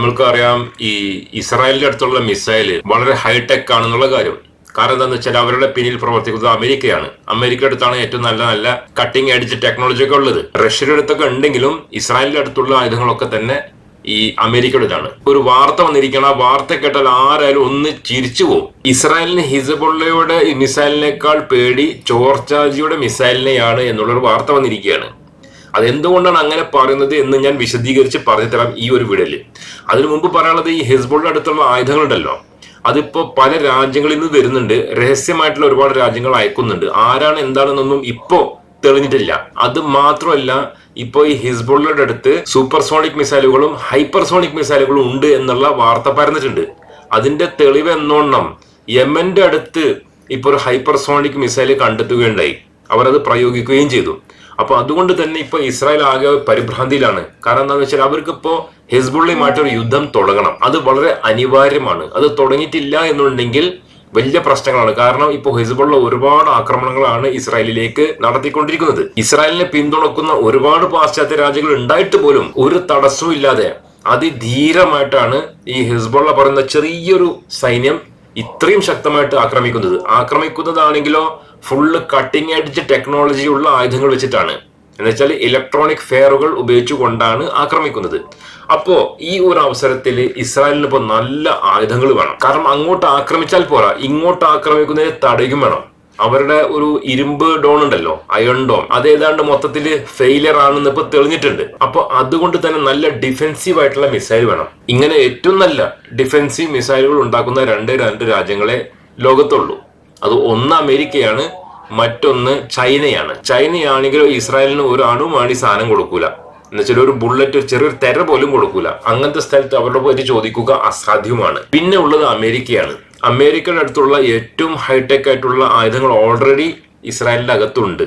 നമ്മൾക്ക് അറിയാം ഈ ഇസ്രായേലിന്റെ അടുത്തുള്ള മിസൈൽ വളരെ ഹൈടെക് ആണെന്നുള്ള കാര്യം. കാരണം എന്താണെന്ന് വെച്ചാൽ അവരുടെ പിന്നിൽ പ്രവർത്തിക്കുന്നത് അമേരിക്കയാണ്. അമേരിക്ക അടുത്താണ് ഏറ്റവും നല്ല നല്ല കട്ടിംഗ് എഡ്ജ് ടെക്നോളജി ഒക്കെ ഉള്ളത്. റഷ്യയുടെ അടുത്തൊക്കെ ഉണ്ടെങ്കിലും ഇസ്രായേലിന്റെ അടുത്തുള്ള ആയുധങ്ങളൊക്കെ തന്നെ ഈ അമേരിക്കയുടേതാണ് ഒരു വാർത്ത വന്നിരിക്കണം ആ വാർത്ത കേട്ടാൽ ആരായാലും ഒന്ന് ചിരിച്ചു പോകും ഇസ്രായേലിന് ഹിസബുള്ളയുടെ മിസൈലിനേക്കാൾ പേടി ചോർച്ചാജിയുടെ മിസൈലിനെയാണ് എന്നുള്ളൊരു വാർത്ത വന്നിരിക്കുകയാണ്. അതെന്തുകൊണ്ടാണ് അങ്ങനെ പറയുന്നത് എന്ന് ഞാൻ വിശദീകരിച്ച് പറഞ്ഞു തരാം ഈ ഒരു വീഡിയോയിൽ. അതിനു മുമ്പ് പറയാനുള്ളത് ഈ ഹെസ്ബോളിന്റെ അടുത്തുള്ള ആയുധങ്ങളുണ്ടല്ലോ. അതിപ്പോ പല രാജ്യങ്ങളിൽ നിന്ന് വരുന്നുണ്ട്. രഹസ്യമായിട്ടുള്ള ഒരുപാട് രാജ്യങ്ങൾ അയക്കുന്നുണ്ട്. ആരാണ് എന്താണെന്നൊന്നും ഇപ്പോ തെളിഞ്ഞിട്ടില്ല. അത് മാത്രമല്ല ഇപ്പോ ഈ ഹിസ്ബുള്ളയുടെ അടുത്ത് സൂപ്പർസോണിക് മിസൈലുകളും ഹൈപ്പർസോണിക് മിസൈലുകളും ഉണ്ട് എന്നുള്ള വാർത്ത പരന്നിട്ടുണ്ട്. അതിന്റെ തെളിവ് എന്നോണം യമന്റെ അടുത്ത് ഇപ്പൊ ഒരു ഹൈപ്പർസോണിക് മിസൈൽ കണ്ടെത്തുകയുണ്ടായി. അവരത് പ്രയോഗിക്കുകയും ചെയ്തു. അപ്പൊ അതുകൊണ്ട് തന്നെ ഇപ്പൊ ഇസ്രായേൽ ആകെ പരിഭ്രാന്തിയിലാണ്. കാരണം എന്താണെന്ന് വെച്ചാൽ അവർക്ക് ഇപ്പോ ഹിസ്ബുള്ളയുമായിട്ട് ഒരു യുദ്ധം തുടങ്ങണം. അത് വളരെ അനിവാര്യമാണ്. അത് തുടങ്ങിയിട്ടില്ല എന്നുണ്ടെങ്കിൽ വലിയ പ്രശ്നങ്ങളാണ്. കാരണം ഇപ്പോൾ ഹിസ്ബുള്ള ഒരുപാട് ആക്രമണങ്ങളാണ് ഇസ്രായേലിലേക്ക് നടത്തിക്കൊണ്ടിരിക്കുന്നത്. ഇസ്രായേലിനെ പിന്തുണക്കുന്ന ഒരുപാട് പാശ്ചാത്യ രാജ്യങ്ങൾ ഉണ്ടായിട്ട് പോലും ഒരു തടസ്സവും ഇല്ലാതെ അതിധീരമായിട്ടാണ് ഈ ഹിസ്ബുള്ള പറയുന്ന ചെറിയൊരു സൈന്യം ഇത്രയും ശക്തമായിട്ട് ആക്രമിക്കുന്നത്. ആക്രമിക്കുന്നതാണെങ്കിലോ ഫുള്ള് കട്ടിംഗ് എഡ്ജ് ടെക്നോളജി ഉള്ള ആയുധങ്ങൾ വെച്ചിട്ടാണ്. എന്നുവെച്ചാൽ ഇലക്ട്രോണിക് ഫെയറുകൾ ഉപയോഗിച്ചുകൊണ്ടാണ് ആക്രമിക്കുന്നത്. അപ്പോ ഈ ഒരു അവസരത്തിൽ ഇസ്രായേലിന് ഇപ്പോൾ നല്ല ആയുധങ്ങൾ വേണം. കാരണം അങ്ങോട്ട് ആക്രമിച്ചാൽ പോരാ. ഇങ്ങോട്ട് ആക്രമിക്കുന്നതിന് തടയും വേണം. അവരുടെ ഒരു ഇരുമ്പ് ഡോൺ ഉണ്ടല്ലോ അയൺ ഡോൺ അത് ഏതാണ്ട് മൊത്തത്തിൽ ഫെയിലിയർ ആണെന്ന് ഇപ്പൊ തെളിഞ്ഞിട്ടുണ്ട്. അപ്പൊ അതുകൊണ്ട് തന്നെ നല്ല ഡിഫെൻസീവ് ആയിട്ടുള്ള മിസൈൽ വേണം. ഇങ്ങനെ ഏറ്റവും നല്ല ഡിഫെൻസീവ് മിസൈലുകൾ ഉണ്ടാക്കുന്ന രണ്ട് രണ്ട് രാജ്യങ്ങളെ ലോകത്തുള്ളൂ. അത് ഒന്ന് അമേരിക്കയാണ് മറ്റൊന്ന് ചൈനയാണ്. ചൈനയാണെങ്കിലും ഇസ്രായേലിന് ഒരു അണുമാണി സാധനം കൊടുക്കൂല. എന്നുവെച്ചാൽ ഒരു ബുള്ളറ്റ് ചെറിയൊരു തെര പോലും കൊടുക്കൂല. അങ്ങനത്തെ സ്ഥലത്ത് അവരുടെ പറ്റി ചോദിക്കുക അസാധ്യമാണ്. പിന്നെ ഉള്ളത് അമേരിക്കയാണ്. അമേരിക്കയുടെ അടുത്തുള്ള ഏറ്റവും ഹൈടെക് ആയിട്ടുള്ള ആയുധങ്ങൾ ഓൾറെഡി ഇസ്രായേലിന്റെ അകത്തുണ്ട്.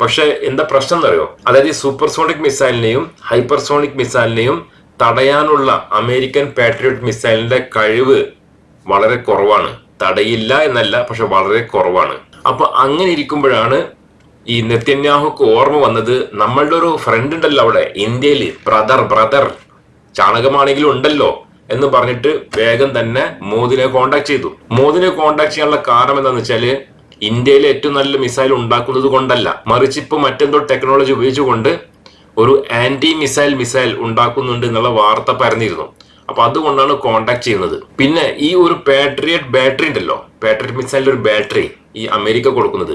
പക്ഷേ എന്താ പ്രശ്നം എന്നറിയോ? അതായത് ഈ സൂപ്പർസോണിക് മിസൈലിനെയും ഹൈപ്പർസോണിക് മിസൈലിനെയും തടയാനുള്ള അമേരിക്കൻ പാട്രിയോട്ട് മിസൈലിന്റെ കഴിവ് വളരെ കുറവാണ്. തടയില്ല എന്നല്ല പക്ഷെ വളരെ കുറവാണ്. അപ്പൊ അങ്ങനെ ഇരിക്കുമ്പോഴാണ് ഈ നെത്യന്യാഹുക്ക് ഓർമ്മ വന്നത് നമ്മളുടെ ഒരു ഫ്രണ്ട് ഉണ്ടല്ലോ അവിടെ ഇന്ത്യയിൽ ബ്രദർ ബ്രദർ ചാണകമാണെങ്കിലും ഉണ്ടല്ലോ എന്ന് പറഞ്ഞിട്ട് വേഗം തന്നെ മോദിനെ കോണ്ടാക്ട് ചെയ്തു. മോദിനെ കോണ്ടാക്ട് ചെയ്യാനുള്ള കാരണം എന്താണെന്ന് വെച്ചാൽ ഇന്ത്യയിലെ ഏറ്റവും നല്ല മിസൈൽ ഉണ്ടാക്കുന്നത് കൊണ്ടല്ല. മറിച്ച് ഇപ്പൊ മറ്റെന്തോ ടെക്നോളജി ഉപയോഗിച്ചുകൊണ്ട് ഒരു ആന്റി മിസൈൽ മിസൈൽ ഉണ്ടാക്കുന്നുണ്ട് എന്നുള്ള വാർത്ത പരന്നിരുന്നു. അപ്പൊ അതുകൊണ്ടാണ് കോണ്ടാക്ട് ചെയ്യുന്നത്. പിന്നെ ഈ ഒരു പാട്രിയറ്റ് ബാറ്ററി ഉണ്ടല്ലോ പാട്രിയറ്റ് മിസൈലിന്റെ ഒരു ബാറ്ററി ഈ അമേരിക്ക കൊടുക്കുന്നത്.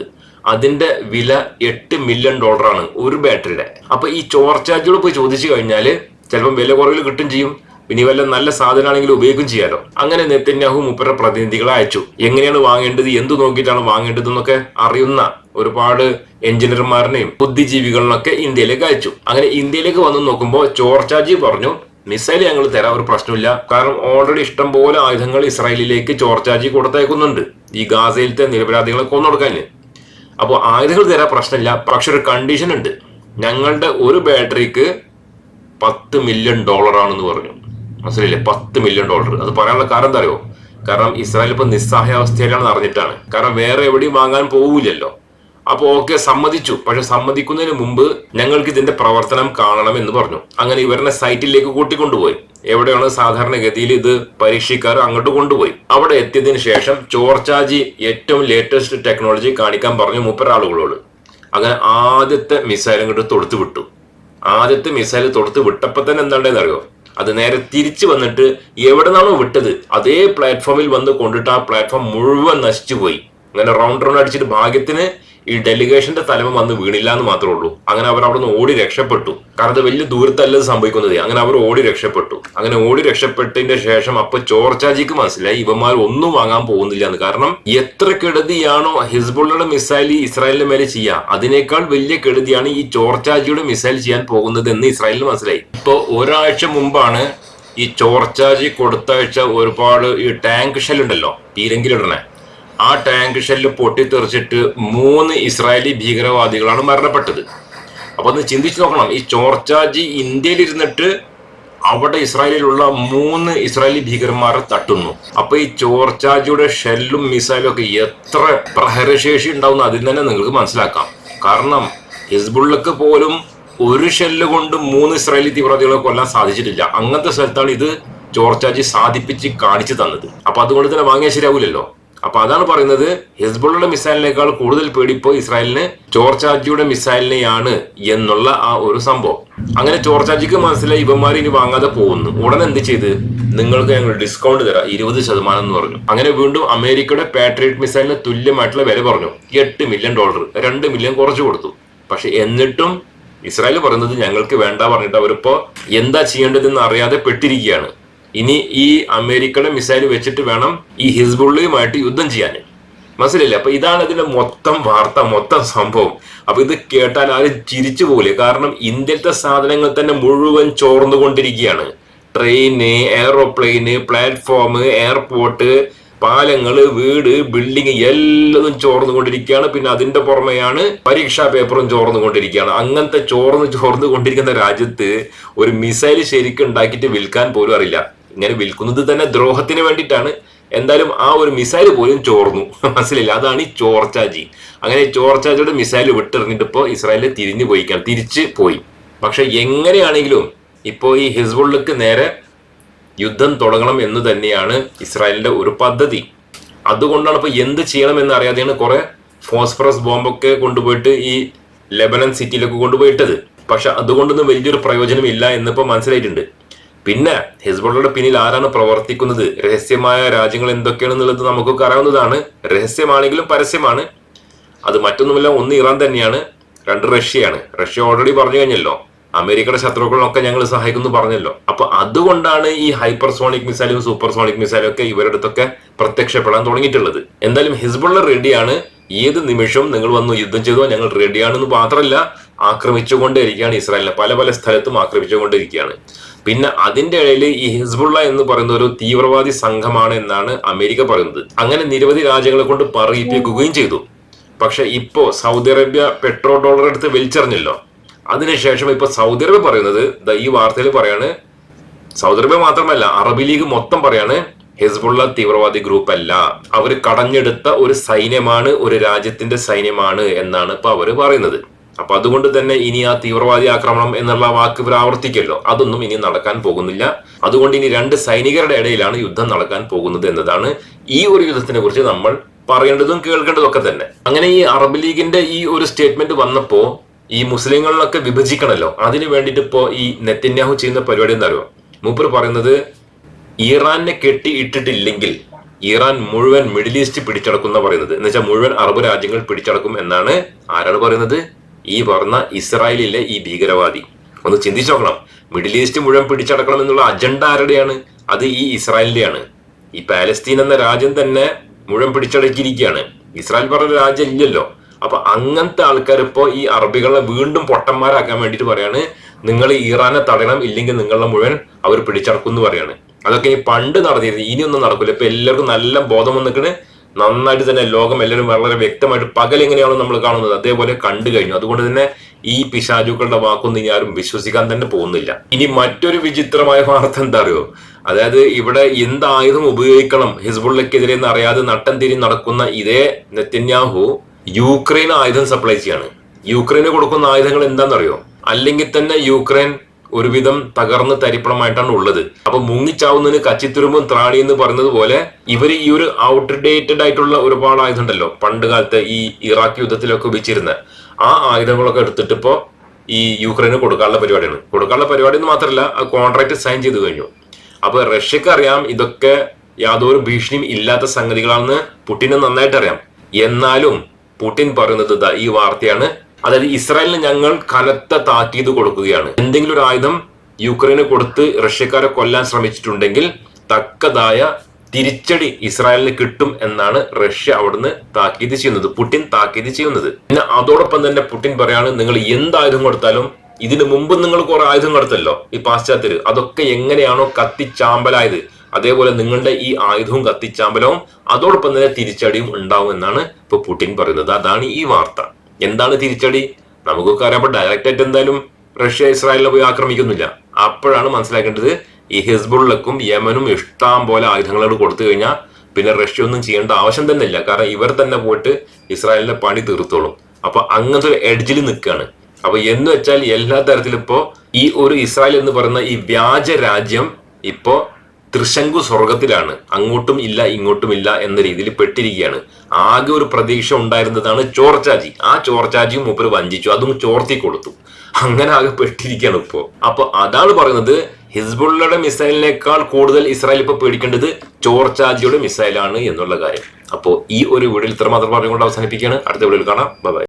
അതിന്റെ വില എട്ട് മില്യൺ ഡോളറാണ് ഒരു ബാറ്ററിയുടെ അപ്പൊ ഈ ചോർച്ചാർജുകൾ പോയി ചോദിച്ചു കഴിഞ്ഞാൽ ചിലപ്പം വില കുറവിൽ കിട്ടും ചെയ്യും. ഇനി വല്ല നല്ല സാധനമാണെങ്കിലും ഉപയോഗിക്കും ചെയ്യാലോ. അങ്ങനെ നെത്തന്യാഹു മുപ്പര പ്രതിനിധികളെ അയച്ചു. എങ്ങനെയാണ് വാങ്ങേണ്ടത് എന്ത് നോക്കിയിട്ടാണ് വാങ്ങേണ്ടത് എന്നൊക്കെ അറിയുന്ന ഒരുപാട് എഞ്ചിനീയർമാരെയും ബുദ്ധിജീവികളിനൊക്കെ ഇന്ത്യയിലേക്ക് അയച്ചു. അങ്ങനെ ഇന്ത്യയിലേക്ക് വന്ന് നോക്കുമ്പോൾ ചോർച്ചാജി പറഞ്ഞു മിസൈൽ ഞങ്ങൾ തരാൻ ഒരു പ്രശ്നമില്ല. കാരണം ഓൾറെഡി ഇഷ്ടം പോലെ ആയുധങ്ങൾ ഇസ്രായേലിലേക്ക് ചോർച്ചാജി കൊടുത്തയക്കുന്നുണ്ട് ഈ ഗാസയിലത്തെ നിരപരാധികളെ കൊന്നൊടുക്കാൻ അപ്പോൾ ആയുധങ്ങൾ തരാൻ പ്രശ്നമില്ല. പക്ഷെ ഒരു കണ്ടീഷൻ ഉണ്ട്. ഞങ്ങളുടെ ഒരു ബാറ്ററിക്ക് പത്ത് മില്യൺ ഡോളർ ആണെന്ന് പറഞ്ഞു. മനസ്സിലായില്ലേ? പത്ത് മില്യൺ ഡോളർ അത് പറയാനുള്ള കാരണം എന്താ അറിയോ? കാരണം ഇസ്രായേൽ ഇപ്പൊ നിസ്സഹായാവസ്ഥയിലാണെന്ന് അറിഞ്ഞിട്ടാണ്. കാരണം വേറെ എവിടെയും വാങ്ങാൻ പോവില്ലല്ലോ. അപ്പൊ ഓക്കെ സമ്മതിച്ചു. പക്ഷെ സമ്മതിക്കുന്നതിന് മുമ്പ് ഞങ്ങൾക്ക് ഇതിന്റെ പ്രവർത്തനം കാണണം എന്ന് പറഞ്ഞു. അങ്ങനെ ഇവരുടെ സൈറ്റിലേക്ക് കൂട്ടിക്കൊണ്ടുപോയി. എവിടെയാണ് സാധാരണഗതിയിൽ ഇത് പരീക്ഷിക്കാർ അങ്ങോട്ട് കൊണ്ടുപോയി. അവിടെ എത്തിയതിനു ശേഷം ചോർച്ചാജി ഏറ്റവും ലേറ്റസ്റ്റ് ടെക്നോളജി കാണിക്കാൻ പറഞ്ഞു മുപ്പരാളുകളോട്. അങ്ങനെ ആദ്യത്തെ മിസൈൽ അങ്ങോട്ട് തൊടുത്തു വിട്ടു. ആദ്യത്തെ മിസൈൽ തൊടുത്ത് വിട്ടപ്പോൾ തന്നെ എന്താണ്ടെന്ന് അറിയോ? അത് നേരെ തിരിച്ചു വന്നിട്ട് എവിടെ നിന്നാണോ വിട്ടത് അതേ പ്ലാറ്റ്ഫോമിൽ വന്ന് കൊണ്ടിട്ട് ആ പ്ലാറ്റ്ഫോം മുഴുവൻ നശിച്ചു പോയി അങ്ങനെ റൗണ്ട് റൗണ്ട് അടിച്ചിട്ട് ഭാഗ്യത്തിന് ഈ ഡെലിഗേഷന്റെ തലമ വന്ന് വീണില്ല എന്ന് മാത്രമേ ഉള്ളൂ. അങ്ങനെ അവർ അവിടെ നിന്ന് ഓടി രക്ഷപ്പെട്ടു. കാരണം അത് വലിയ ദൂരത്തല്ല ഇത് സംഭവിക്കുന്നത്. അങ്ങനെ അവർ ഓടി രക്ഷപ്പെട്ടു. അങ്ങനെ ഓടി രക്ഷപ്പെട്ടതിന്റെ ശേഷം അപ്പൊ ചോർച്ചാജിക്ക് മനസ്സിലായി ഇവന്മാർ ഒന്നും വാങ്ങാൻ പോകുന്നില്ല എന്ന്. കാരണം എത്ര കെടുതിയാണോ ഹിസ്ബുള്ളയുടെ മിസൈൽ ഇസ്രായേലിന്റെ മേലെ ചെയ്യുക അതിനേക്കാൾ വലിയ കെടുതിയാണ് ഈ ചോർച്ചാജിയുടെ മിസൈൽ ചെയ്യാൻ പോകുന്നത് എന്ന് ഇസ്രായേലിന് മനസ്സിലായി. ഇപ്പൊ ഒരാഴ്ച മുമ്പാണ് ഈ ചോർച്ചാജി കൊടുത്തയച്ച ഒരുപാട് ഈ ടാങ്ക് ഷെല്ലുണ്ടല്ലോ പീരങ്കിലിടണേ ആ ടാങ്ക് ഷെല്ല് പൊട്ടിത്തെറിച്ചിട്ട് മൂന്ന് ഇസ്രായേലി ഭീകരവാദികളാണ് മരണപ്പെട്ടത്. അപ്പൊ ഒന്ന് ചിന്തിച്ചു നോക്കണം. ഈ ചോർച്ചാജി ഇന്ത്യയിൽ ഇരുന്നിട്ട് അവിടെ ഇസ്രായേലിലുള്ള മൂന്ന് ഇസ്രായേലി ഭീകരന്മാരെ തട്ടുന്നു. അപ്പൊ ഈ ചോർച്ചാജിയുടെ ഷെല്ലും മിസൈലും ഒക്കെ എത്ര പ്രഹരശേഷി ഉണ്ടാവുന്ന അതിൽ തന്നെ നിങ്ങൾക്ക് മനസ്സിലാക്കാം. കാരണം ഹിസ്ബുള്ളക്ക് പോലും ഒരു ഷെല്ല് കൊണ്ട് മൂന്ന് ഇസ്രായേലി തീവ്രവാദികളെ കൊല്ലാൻ സാധിച്ചിട്ടില്ല. അങ്ങനത്തെ സ്ഥലത്താണ് ഇത് ചോർച്ചാജി സാധിപ്പിച്ച് കാണിച്ചു തന്നത്. അപ്പൊ അതുകൊണ്ട് തന്നെ വാങ്ങിയാൽ ശരിയാവൂലല്ലോ? അപ്പൊ അതാണ് പറയുന്നത് ഹിസ്ബുള്ളയുടെ മിസൈലിനേക്കാൾ കൂടുതൽ പേടിപ്പോ ഇസ്രായേലിന് ചോർച്ചാജിയുടെ മിസൈലിനെയാണ് എന്നുള്ള ആ ഒരു സംഭവം. അങ്ങനെ ചോർച്ചാജിക്ക് മനസ്സിലായി ഇവന്മാർ ഇനി വാങ്ങാതെ പോകുന്നു. ഉടനെ എന്ത് ചെയ്ത്? നിങ്ങൾക്ക് ഞങ്ങൾ ഡിസ്കൗണ്ട് തരാം. ഇരുപത് ശതമാനം എന്ന് പറഞ്ഞു. അങ്ങനെ വീണ്ടും അമേരിക്കയുടെ പാട്രിയറ്റ് മിസൈലിന് തുല്യമായിട്ടുള്ള വില പറഞ്ഞു. എട്ട് മില്യൺ ഡോളർ രണ്ട് മില്യൺ കുറച്ചു കൊടുത്തു. പക്ഷെ എന്നിട്ടും ഇസ്രായേൽ പറയുന്നത് ഞങ്ങൾക്ക് വേണ്ട പറഞ്ഞിട്ട് അവരിപ്പോ എന്താ ചെയ്യേണ്ടതെന്ന് അറിയാതെ പെട്ടിരിക്കുകയാണ്. ഇനി ഈ അമേരിക്കയുടെ മിസൈൽ വെച്ചിട്ട് വേണം ഈ ഹിസ്ബുള്ളയുമായിട്ട് യുദ്ധം ചെയ്യാൻ. മനസ്സിലില്ല അപ്പൊ ഇതാണ് ഇതിന്റെ മൊത്തം വാർത്ത മൊത്തം സംഭവം. അപ്പൊ ഇത് കേട്ടാൽ ആരും ചിരിച്ചു പോലെ കാരണം ഇന്ത്യത്തെ സാധനങ്ങൾ തന്നെ മുഴുവൻ ചോർന്നുകൊണ്ടിരിക്കുകയാണ്. ട്രെയിന് എയറോപ്ലെയിന് പ്ലാറ്റ്ഫോം എയർപോർട്ട് പാലങ്ങൾ വീട് ബിൽഡിംഗ് എല്ലാതും ചോർന്നുകൊണ്ടിരിക്കുകയാണ്. പിന്നെ അതിന്റെ പുറമെയാണ് പരീക്ഷാ പേപ്പറും ചോർന്നുകൊണ്ടിരിക്കുകയാണ്. അങ്ങനത്തെ ചോർന്ന് ചോർന്നുകൊണ്ടിരിക്കുന്ന രാജ്യത്ത് ഒരു മിസൈൽ ശരിക്കും ഉണ്ടാക്കിയിട്ട് വിൽക്കാൻ പോലും അറിയില്ല. ഇങ്ങനെ വിൽക്കുന്നത് തന്നെ ദ്രോഹത്തിന് വേണ്ടിയിട്ടാണ്. എന്തായാലും ആ ഒരു മിസൈൽ പോലും ചോർന്നു. മനസ്സിലില്ല അതാണ് ഈ ചോർച്ചാജി അങ്ങനെ ചോർച്ചാജിയുടെ മിസൈൽ വിട്ടെറിഞ്ഞിട്ട് ഇപ്പോൾ ഇസ്രായേൽ തിരിഞ്ഞു പോയിക്കാൻ തിരിച്ച് പോയി. പക്ഷെ എങ്ങനെയാണെങ്കിലും ഇപ്പോൾ ഈ ഹിസ്ബുള്ളക്ക് നേരെ യുദ്ധം തുടങ്ങണം എന്ന് തന്നെയാണ് ഇസ്രായേലിന്റെ ഒരു പദ്ധതി. അതുകൊണ്ടാണ് ഇപ്പോൾ എന്ത് ചെയ്യണം എന്ന് അറിയാതെയാണ് കുറേ ഫോസ്ഫറസ് ബോംബൊക്കെ കൊണ്ടുപോയിട്ട് ഈ ലെബനൻ സിറ്റിയിലൊക്കെ കൊണ്ടുപോയിട്ടത്. പക്ഷെ അതുകൊണ്ടൊന്നും വലിയൊരു പ്രയോജനം ഇല്ല എന്നിപ്പോൾ മനസ്സിലായിട്ടുണ്ട്. പിന്നെ ഹിസ്ബുള്ളയുടെ പിന്നിൽ ആരാണ് പ്രവർത്തിക്കുന്നത്? രഹസ്യമായ രാജ്യങ്ങൾ എന്തൊക്കെയാണെന്നുള്ളത് നമുക്കൊക്കെ അറിയാവുന്നതാണ്. രഹസ്യമാണെങ്കിലും പരസ്യമാണ്. അത് മറ്റൊന്നുമില്ല ഒന്ന് ഇറാൻ തന്നെയാണ് രണ്ട് റഷ്യയാണ്. റഷ്യ ഓൾറെഡി പറഞ്ഞു കഴിഞ്ഞല്ലോ അമേരിക്കയുടെ ശത്രുക്കളൊക്കെ ഞങ്ങൾ സഹായിക്കുന്നു പറഞ്ഞല്ലോ. അപ്പൊ അതുകൊണ്ടാണ് ഈ ഹൈപ്പർസോണിക് മിസൈലും സൂപ്പർ സോണിക് മിസൈലും ഒക്കെ ഇവരുടെ അടുത്തൊക്കെ പ്രത്യക്ഷപ്പെടാൻ തുടങ്ങിയിട്ടുള്ളത്. എന്തായാലും ഹിസ്ബുള്ള റെഡിയാണ്. ഏത് നിമിഷവും നിങ്ങൾ വന്നു യുദ്ധം ചെയ്തോ ഞങ്ങൾ റെഡിയാണെന്ന് മാത്രമല്ല ആക്രമിച്ചുകൊണ്ടേയിരിക്കുകയാണ് ഇസ്രായേലിനെ. പല പല സ്ഥലത്തും ആക്രമിച്ചുകൊണ്ടിരിക്കുകയാണ് പിന്നെ അതിന്റെ ഇടയിൽ ഈ ഹിസ്ബുള്ള എന്ന് പറയുന്ന ഒരു തീവ്രവാദി സംഘമാണ് എന്നാണ് അമേരിക്ക പറയുന്നത്. അങ്ങനെ നിരവധി രാജ്യങ്ങളെ കൊണ്ട് പറയിപ്പിക്കുകയും ചെയ്തു. പക്ഷെ ഇപ്പോ സൗദി അറേബ്യ പെട്രോ ഡോളർ എടുത്ത് വലിച്ചെറിഞ്ഞല്ലോ. അതിനുശേഷം ഇപ്പൊ സൗദി അറേബ്യ പറയുന്നത് ഈ വാർത്തയിൽ പറയാണ് സൗദി അറേബ്യ മാത്രമല്ല അറബി ലീഗ് മൊത്തം പറയാണ് ഹിസ്ബുള്ള തീവ്രവാദി ഗ്രൂപ്പ് അല്ല. അവർ കടഞ്ഞെടുത്ത ഒരു സൈന്യമാണ് ഒരു രാജ്യത്തിന്റെ സൈന്യമാണ് എന്നാണ് ഇപ്പൊ അവർ പറയുന്നത്. അപ്പൊ അതുകൊണ്ട് തന്നെ ഇനി ആ തീവ്രവാദി ആക്രമണം എന്നുള്ള വാക്ക് ഇവർ ആവർത്തിക്കല്ലോ. അതൊന്നും ഇനി നടക്കാൻ പോകുന്നില്ല. അതുകൊണ്ട് ഇനി രണ്ട് സൈനികരുടെ ഇടയിലാണ് യുദ്ധം നടക്കാൻ പോകുന്നത് എന്നതാണ് ഈ ഒരു യുദ്ധത്തിനെ കുറിച്ച് നമ്മൾ പറയേണ്ടതും കേൾക്കേണ്ടതും ഒക്കെ തന്നെ. അങ്ങനെ ഈ അറബ് ലീഗിന്റെ ഈ ഒരു സ്റ്റേറ്റ്മെന്റ് വന്നപ്പോ ഈ മുസ്ലിങ്ങളിലൊക്കെ വിഭജിക്കണല്ലോ. അതിന് വേണ്ടിയിട്ട് ഇപ്പോ ഈ നെത്തന്യാഹു ചെയ്യുന്ന പരിപാടി എന്താ മൂപ്പർ പറയുന്നത് ഇറാനെ കെട്ടി ഇട്ടിട്ടില്ലെങ്കിൽ ഇറാൻ മുഴുവൻ മിഡിൽ ഈസ്റ്റ് പിടിച്ചടക്കുന്ന പറയുന്നത്. എന്ന് വെച്ചാൽ മുഴുവൻ അറബ് രാജ്യങ്ങൾ പിടിച്ചടക്കും എന്നാണ് ആരാണ് പറയുന്നത്? ഈ പറഞ്ഞ ഇസ്രായേലിലെ ഈ ഭീകരവാദി. ഒന്ന് ചിന്തിച്ചു നോക്കണം. മിഡിൽ ഈസ്റ്റ് മുഴുവൻ പിടിച്ചടക്കണം എന്നുള്ള അജണ്ട ആരുടെയാണ്? അത് ഈ ഇസ്രായേലിന്റെയാണ്. ഈ പാലസ്തീൻ എന്ന രാജ്യം തന്നെ മുഴുവൻ പിടിച്ചടക്കിയിരിക്കുകയാണ്. ഇസ്രായേൽ പറഞ്ഞ രാജ്യം ഇല്ലല്ലോ. അപ്പൊ അങ്ങനത്തെ ആൾക്കാർ ഇപ്പോ ഈ അറബികളെ വീണ്ടും പൊട്ടന്മാരാക്കാൻ വേണ്ടിയിട്ട് പറയാണ് നിങ്ങൾ ഇറാനെ തടയണം ഇല്ലെങ്കിൽ നിങ്ങളെ മുഴുവൻ അവർ പിടിച്ചടക്കും എന്ന് പറയാണ്. അതൊക്കെ ഈ പണ്ട് നടന്നിരുന്നു ഇനിയൊന്നും നടക്കില്ല ഇപ്പൊ എല്ലാവർക്കും നല്ല ബോധം വന്നിക്കണ് നന്നായിട്ട് തന്നെ ലോകം എല്ലാവരും വളരെ വ്യക്തമായിട്ട് പകൽ എങ്ങനെയാണോ നമ്മൾ കാണുന്നത് അതേപോലെ കണ്ടു കഴിഞ്ഞു. അതുകൊണ്ട് തന്നെ ഈ പിശാചുക്കളുടെ വാക്കൊന്നും ഇനി ആരും വിശ്വസിക്കാൻ തന്നെ പോകുന്നില്ല. ഇനി മറ്റൊരു വിചിത്രമായ വാർത്ത എന്താ അറിയോ? അതായത് ഇവിടെ എന്ത് ആയുധം ഉപയോഗിക്കണം ഹിസ്ബുള്ളക്കെതിരെ എന്ന് അറിയാതെ നട്ടം തിരി നടക്കുന്ന ഇതേ നെത്തന്യാഹു യുക്രൈൻ ആയുധം സപ്ലൈ ചെയ്യാണ്. യുക്രൈന് കൊടുക്കുന്ന ആയുധങ്ങൾ എന്താണെന്നറിയോ? അല്ലെങ്കിൽ തന്നെ യുക്രൈൻ ഒരുവിധം തകർന്ന് തരിപ്പണമായിട്ടാണ് ഉള്ളത്. അപ്പൊ മുങ്ങിച്ചാവുന്നതിന് കച്ചിത്തുരുമ്പും ത്രാണി എന്ന് പറയുന്നത് പോലെ ഇവർ ഈ ഒരു ഔട്ട് ഡേറ്റഡ് ആയിട്ടുള്ള ഒരുപാട് ആയുധമുണ്ടല്ലോ. പണ്ട് കാലത്ത് ഈ ഇറാഖ് യുദ്ധത്തിലൊക്കെ ഉപയോഗിച്ചിരുന്ന. ആ ആയുധങ്ങളൊക്കെ എടുത്തിട്ട് ഇപ്പോ ഈ യുക്രൈന് കൊടുക്കാനുള്ള പരിപാടിയാണ്. കൊടുക്കാനുള്ള പരിപാടി എന്ന് മാത്രമല്ല കോൺട്രാക്ട് സൈൻ ചെയ്ത് കഴിഞ്ഞു. അപ്പൊ റഷ്യക്ക് അറിയാം ഇതൊക്കെ യാതൊരു ഭീഷണിയും ഇല്ലാത്ത സംഗതികളാണെന്ന് പുടിന് നന്നായിട്ട് അറിയാം എന്നാലും പുടിൻ പറയുന്നത് ഈ വാർത്തയാണ്. അതായത് ഇസ്രായേലിന് ഞങ്ങൾ കനത്ത താക്കീത് കൊടുക്കുകയാണ്. എന്തെങ്കിലും ഒരു ആയുധം യുക്രൈന് കൊടുത്ത് റഷ്യക്കാരെ കൊല്ലാൻ ശ്രമിച്ചിട്ടുണ്ടെങ്കിൽ തക്കതായ തിരിച്ചടി ഇസ്രായേലിന് കിട്ടും എന്നാണ് റഷ്യ അവിടുന്ന് താക്കീത് ചെയ്യുന്നത്. പുടിൻ താക്കീത് ചെയ്യുന്നത്. പിന്നെ അതോടൊപ്പം തന്നെ പുടിൻ പറയാണ് നിങ്ങൾ എന്ത് ആയുധം കൊടുത്താലും ഇതിനു മുമ്പ് നിങ്ങൾ കുറെ ആയുധം കൊടുത്തല്ലോ ഈ പാശ്ചാത്യര്. അതൊക്കെ എങ്ങനെയാണോ കത്തിച്ചാമ്പലായത്. അതേപോലെ നിങ്ങളുടെ ഈ ആയുധവും കത്തിച്ചാമ്പലവും അതോടൊപ്പം തന്നെ തിരിച്ചടിയും ഉണ്ടാവും എന്നാണ് ഇപ്പൊ പുടിൻ പറയുന്നത്. അതാണ് ഈ വാർത്ത. എന്താണ് തിരിച്ചടി? നമുക്കൊക്കെ അറിയാം ഡയറക്റ്റ് ആയിട്ട് എന്തായാലും റഷ്യ ഇസ്രായേലിനെ പോയി ആക്രമിക്കുന്നില്ല. അപ്പോഴാണ് മനസ്സിലാക്കേണ്ടത് ഈ ഹിസ്ബുള്ളക്കും യമനും ഇഷ്ടം പോലെ ആയുധങ്ങളോട് കൊടുത്തു കഴിഞ്ഞാൽ പിന്നെ റഷ്യ ഒന്നും ചെയ്യേണ്ട ആവശ്യം തന്നെ ഇല്ല കാരണം ഇവർ തന്നെ പോയിട്ട് ഇസ്രായേലിന്റെ പണി തീർത്തോളും. അപ്പൊ അങ്ങനത്തെ ഒരു എഡ്ജിൽ നിൽക്കുകയാണ് അപ്പൊ എന്ന് വെച്ചാൽ എല്ലാ തരത്തിലും ഇപ്പോ ഈ ഒരു ഇസ്രായേൽ എന്ന് പറയുന്ന ഈ വ്യാജ രാജ്യം ഇപ്പോ ത്രിശങ്കു സ്വർഗത്തിലാണ്. അങ്ങോട്ടും ഇല്ല ഇങ്ങോട്ടും ഇല്ല എന്ന രീതിയിൽ പെട്ടിരിക്കുകയാണ്. ആകെ ഒരു പ്രതീക്ഷ ഉണ്ടായിരുന്നതാണ് ചോർച്ചാജി. ആ ചോർച്ചാജിയും മൂപ്പര് വഞ്ചിച്ചു. അതും ചോർത്തി കൊടുത്തു. അങ്ങനെ ആകെ പെട്ടിരിക്കുകയാണ് ഇപ്പോ. അപ്പൊ അതാണ് പറയുന്നത് ഹിസ്ബുള്ളയുടെ മിസൈലിനേക്കാൾ കൂടുതൽ ഇസ്രായേൽ ഇപ്പൊ പേടിക്കേണ്ടത് ചോർച്ചാജിയുടെ മിസൈലാണ് എന്നുള്ള കാര്യം. അപ്പോൾ ഈ ഒരു വീഡിയോയിൽ ഇത്രമാത്രം പറഞ്ഞുകൊണ്ട് അവസാനിപ്പിക്കുകയാണ്. അടുത്ത വീഡിയോയിൽ കാണാം. ബൈ.